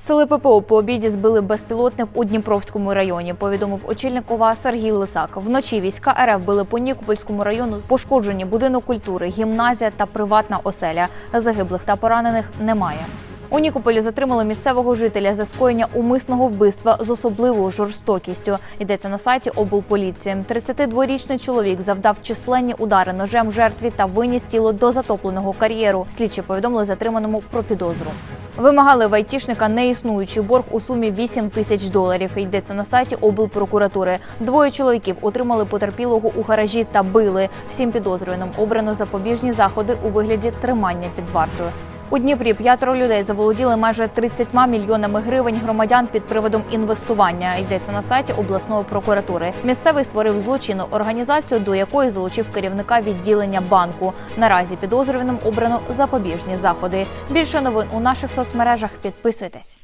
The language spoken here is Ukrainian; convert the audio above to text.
Сили ППО по обіді збили безпілотник у Дніпровському районі. Повідомив очільник ОВА Сергій Лисак. Вночі війська РФ били по Нікопольському району. Пошкоджені будинок культури, гімназія та приватна оселя. Загиблих та поранених немає. У Нікополі затримали місцевого жителя за скоєння умисного вбивства з особливою жорстокістю. Йдеться на сайті облполіції. 32-річний чоловік завдав численні удари ножем жертві та виніс тіло до затопленого кар'єру. Слідчі повідомили затриманому про підозру. Вимагали в айтішника неіснуючий борг у сумі 8 тисяч доларів. Йдеться на сайті облпрокуратури. Двоє чоловіків отримали потерпілого у гаражі та били. Всім підозрюваним обрано запобіжні заходи у вигляді тримання під вартою. У Дніпрі п'ятеро людей заволоділи майже 30 мільйонами гривень громадян під приводом інвестування. Йдеться на сайті обласної прокуратури. Місцевий створив злочинну організацію, до якої залучив керівника відділення банку. Наразі підозрюваним обрано запобіжні заходи. Більше новин у наших соцмережах. Підписуйтесь.